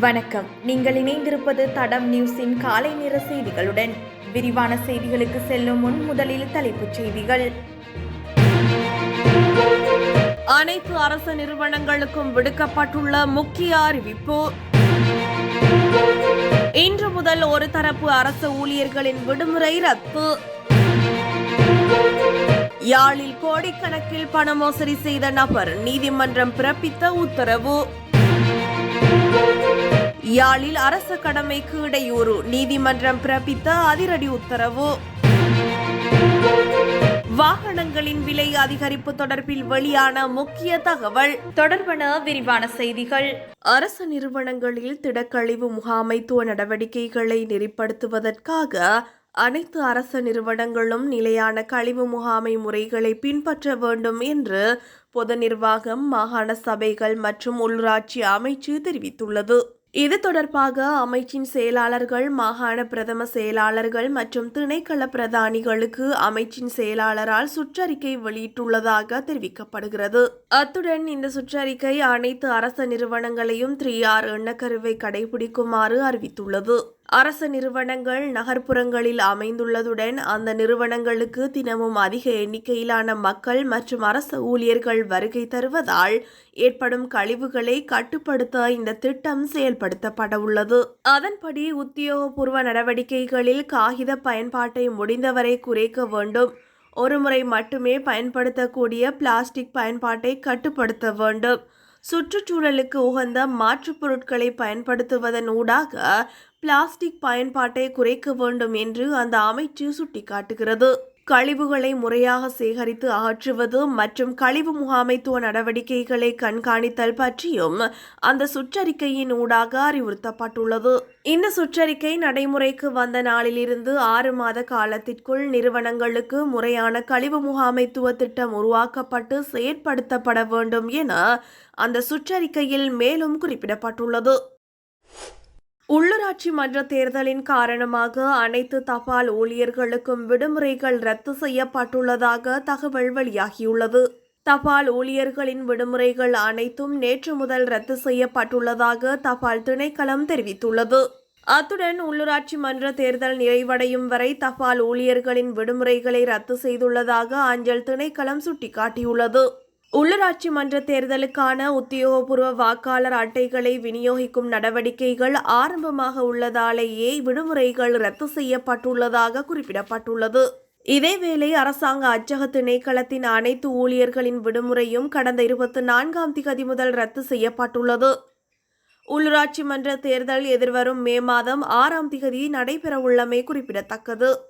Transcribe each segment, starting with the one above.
வணக்கம். நீங்கள் இணைந்திருப்பது தடம் நியூஸின் காலை நேர செய்திகளுடன். விரிவான செய்திகளுக்கு செல்லும் முன் முதலில் தலைப்புச் செய்திகள். அனைத்து அரசு நிறுவனங்களுக்கும் விடுக்கப்பட்டுள்ள முக்கிய அறிவிப்பு. இன்று முதல் ஒரு தரப்பு அரசு ஊழியர்களின் விடுமுறை ரத்து. யாழில் கோடிக்கணக்கில் பண மோசடி செய்த நபர் நீதிமன்றம் பிறப்பித்த உத்தரவு. யாழில் அரசு கடமைக்கு இடையூறு. நீதிமன்றம் பிறப்பித்த அதிரடி உத்தரவு. வாகனங்களின் விலை அதிகரிப்பு தொடர்பில் வெளியான முக்கிய தகவல். தொடர்பான விரிவான செய்திகள். அரசு நிறுவனங்களில் திடக்கழிவு முகாமைத்துவ நடவடிக்கைகளை நெறிப்படுத்துவதற்காக அனைத்து அரச நிறுவனங்களும் நிலையான கழிவு முகாமை முறைகளை பின்பற்ற வேண்டும் என்று பொது நிர்வாகம் மாகாண சபைகள் மற்றும் உள்ளூராட்சி அமைச்சு தெரிவித்துள்ளது. இது தொடர்பாக அமைச்சின் செயலாளர்கள் மாகாண பிரதம செயலாளர்கள் மற்றும் திணைக்கள பிரதானிகளுக்கு அமைச்சின் செயலாளரால் சுற்றறிக்கை வெளியிட்டுள்ளதாக தெரிவிக்கப்படுகிறது. அத்துடன் இந்த சுற்றறிக்கை அனைத்து அரச நிறுவனங்களையும் த்ரீ ஆர் எண்ணக்கருவை கடைபிடிக்குமாறு அறிவித்துள்ளது. அரசு நிறுவனங்கள் நகர்ப்புறங்களில் அமைந்துள்ளதுடன் அந்த நிறுவனங்களுக்கு தினமும் அதிக எண்ணிக்கையிலான மக்கள் மற்றும் அரசு ஊழியர்கள் வருகை தருவதால் ஏற்படும் கழிவுகளை கட்டுப்படுத்த இந்த திட்டம் செயல்படுத்தப்பட உள்ளது அதன்படி உத்தியோகபூர்வ நடவடிக்கைகளில் காகித பயன்பாட்டை முடிந்தவரை குறைக்க வேண்டும். ஒருமுறை மட்டுமே பயன்படுத்தக்கூடிய பிளாஸ்டிக் பயன்பாட்டை கட்டுப்படுத்த வேண்டும். சுற்றுச்சூழலுக்கு உகந்த மாற்றுப் பொருட்களை பயன்படுத்துவதன் ஊடாக பிளாஸ்டிக் பயன்பாட்டை குறைக்க வேண்டும் என்று அந்த அமைச்சு சுட்டிக்காட்டுகிறது. கழிவுகளை முறையாக சேகரித்து அகற்றுவது மற்றும் கழிவு முகாமைத்துவ நடவடிக்கைகளை கண்காணித்தல் பற்றியும் அந்த சுற்றறிக்கையின் ஊடாக அறிவுறுத்தப்பட்டுள்ளது. இந்த சுற்றறிக்கை நடைமுறைக்கு வந்த நாளிலிருந்து ஆறு மாத காலத்திற்குள் நிறுவனங்களுக்கு முறையான கழிவு முகாமைத்துவ திட்டம் உருவாக்கப்பட்டு செயற்படுத்தப்பட வேண்டும் என அந்த சுற்றறிக்கையில் மேலும் குறிப்பிடப்பட்டுள்ளது. உள்ளூராட்சி மன்ற தேர்தலின் காரணமாக அனைத்து தபால் ஊழியர்களுக்கும் விடுமுறைகள் ரத்து செய்யப்பட்டுள்ளதாக தகவல் வெளியாகியுள்ளது. தபால் ஊழியர்களின் விடுமுறைகள் அனைத்தும் நேற்று முதல் ரத்து செய்யப்பட்டுள்ளதாக தபால் திணைக்களம் தெரிவித்துள்ளது. அத்துடன் உள்ளூராட்சி மன்ற தேர்தல் நிறைவடையும் வரை தபால் ஊழியர்களின் விடுமுறைகளை ரத்து செய்துள்ளதாக அஞ்சல் திணைக்களம் சுட்டிக்காட்டியுள்ளது. உள்ளூராட்சி மன்ற தேர்தலுக்கான உத்தியோகபூர்வ வாக்காளர் அட்டைகளை விநியோகிக்கும் நடவடிக்கைகள் ஆரம்பமாக உள்ளதாலேயே விடுமுறைகள் ரத்து செய்யப்பட்டுள்ளதாக குறிப்பிடப்பட்டுள்ளது. இதேவேளை அரசாங்க அச்சக திணைக்களத்தின் அனைத்து ஊழியர்களின் விடுமுறையும் கடந்த இருபத்தி நான்காம் திகதி முதல் ரத்து செய்யப்பட்டுள்ளது. உள்ளூராட்சி மன்ற தேர்தல் எதிர்வரும் மே மாதம் ஆறாம் திகதி நடைபெறவுள்ளமை குறிப்பிடத்தக்கது.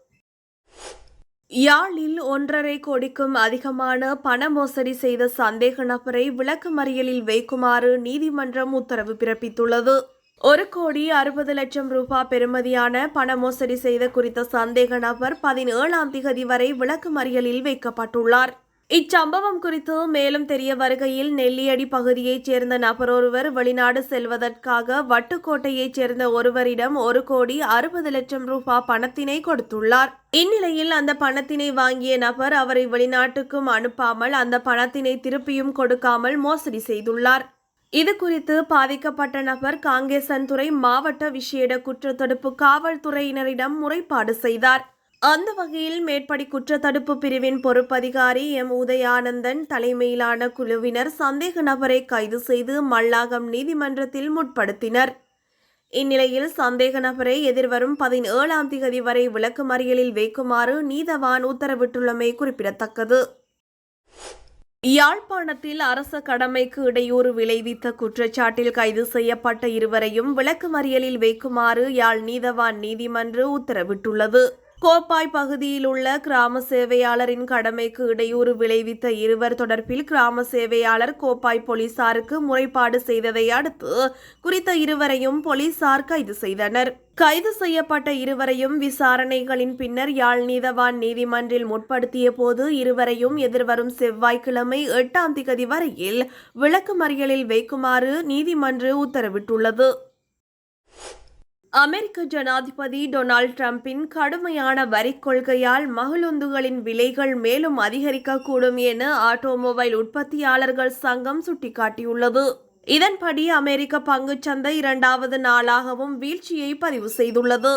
யாழில் ஒன்றரை கோடிக்கும் அதிகமான பண மோசடி செய்த சந்தேக நபரை விளக்கமறியலில் வைக்குமாறு நீதிமன்றம் உத்தரவு பிறப்பித்துள்ளது. ஒரு கோடி அறுபது லட்சம் ரூபாய் பெறுமதியான பண மோசடி செய்த குறித்த சந்தேக நபர் பதினேழாம் திகதி வரை விளக்கமறியலில் வைக்கப்பட்டுள்ளார். இச்சம்பவம் குறித்து மேலும் தெரிய வருகையில் நெல்லியடி பகுதியைச் சேர்ந்த நபர் ஒருவர் வெளிநாடு செல்வதற்காக வட்டுக்கோட்டையைச் சேர்ந்த ஒருவரிடம் ஒரு கோடி அறுபது லட்சம் ரூபாய் பணத்தினை கொடுத்துள்ளார். இந்நிலையில் அந்த பணத்தினை வாங்கிய நபர் அவரை வெளிநாட்டுக்கும் அனுப்பாமல் அந்த பணத்தினை திருப்பியும் கொடுக்காமல் மோசடி செய்துள்ளார். இது குறித்து பாதிக்கப்பட்ட நபர் காங்கேசன்துறை மாவட்ட விசேட குற்றத்தடுப்பு காவல்துறையினரிடம் முறைப்பாடு செய்தார். அந்த வகையில் மேற்படி குற்றத்தடுப்பு பிரிவின் பொறுப்பதிகாரி எம். உதயானந்தன் தலைமையிலான குழுவினர் சந்தேக நபரை கைது செய்து மல்லாகம் நீதிமன்றத்தில் முற்படுத்தினர். இந்நிலையில் சந்தேக நபரை எதிர்வரும் பதினேழாம் திகதி வரை விளக்குமறியலில் வைக்குமாறு நீதவான் உத்தரவிட்டுள்ளமை குறிப்பிடத்தக்கது. யாழ்ப்பாணத்தில் அரச கடமைக்கு இடையூறு விளைவித்த குற்றச்சாட்டில் கைது செய்யப்பட்ட இருவரையும் விளக்குமறியலில் வைக்குமாறு யாழ் நீதவான் நீதிமன்று உத்தரவிட்டுள்ளது. கோப்பாய் பகுதியில் உள்ள கிராம சேவையாளரின் கடமைக்கு இடையூறு விளைவித்த இருவர் தொடர்பில் கிராம சேவையாளர் கோப்பாய் போலீசாருக்கு முறைப்பாடு செய்ததை அடுத்து குறித்த இருவரையும் போலீசார் கைது செய்தனர். கைது செய்யப்பட்ட இருவரையும் விசாரணைகளின் பின்னர் யாழ் நீதவான் நீதிமன்றில் முற்படுத்திய போது இருவரையும் எதிர்வரும் செவ்வாய்க்கிழமை எட்டாம் திகதி வரையில் விளக்குமறியலில் வைக்குமாறு நீதிமன்று உத்தரவிட்டுள்ளது. அமெரிக்க ஜனாதிபதி டொனால்ட் ட்ரம்பின் கடுமையான வரிக் கொள்கையால் மகளுந்துகளின் விலைகள் மேலும் அதிகரிக்கக்கூடும் என ஆட்டோமொபைல் உற்பத்தியாளர்கள் சங்கம் சுட்டிக்காட்டியுள்ளது. இதன்படி அமெரிக்க பங்குச்சந்தை இரண்டாவது நாளாகவும் வீழ்ச்சியை பதிவு செய்துள்ளது.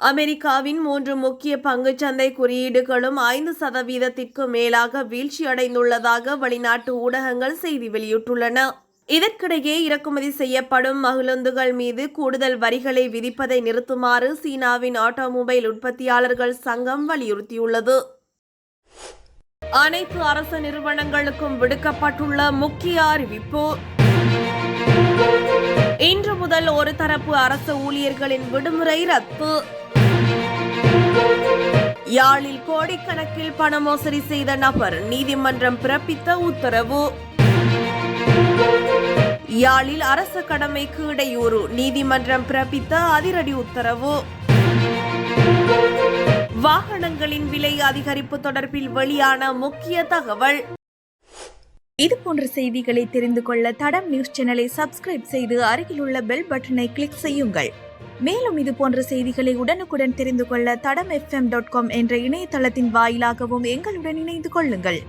அமெரிக்காவின் மூன்று முக்கிய பங்குச்சந்தை குறியீடுகளும் ஐந்து சதவீதத்திற்கு மேலாக வீழ்ச்சியடைந்துள்ளதாக வெளிநாட்டு ஊடகங்கள் செய்தி வெளியிட்டுள்ளன. இதற்கிடையே இறக்குமதி செய்யப்படும் மகிழுந்துகள் மீது கூடுதல் வரிகளை விதிப்பதை நிறுத்துமாறு சீனாவின் ஆட்டோமொபைல் உற்பத்தியாளர்கள் சங்கம் வலியுறுத்தியுள்ளது. அனைத்து அரசு நிறுவனங்களுக்கும் விடுக்கப்பட்டுள்ள முக்கிய அறிவிப்பு. இன்று முதல் ஒரு தரப்பு அரசு ஊழியர்களின் விடுமுறை ரத்து. யாழில் கோடிக்கணக்கில் பண மோசடி செய்த நபர் நீதிமன்றம் பிறப்பித்த உத்தரவு. யாழில் அரச கடமைக்கு இடையூறு. நீதிமன்றம் பிறப்பித்த அதிரடி உத்தரவு. வாகனங்களின் விலை அதிகரிப்பு தொடர்பில் வெளியான முக்கிய தகவல். இது போன்ற செய்திகளை தெரிந்து கொள்ள தடம் நியூஸ் சேனலை சப்ஸ்கிரைப் செய்து அருகிலுள்ள பெல் பட்டனை கிளிக் செய்யுங்கள். மேலும் இது போன்ற செய்திகளை உடனுக்குடன் தெரிந்து கொள்ள தடம் எஃப்எம் டாட் காம் என்ற இணையதளத்தின் வாயிலாகவும் எங்களுடன் இணைந்து கொள்ளுங்கள்.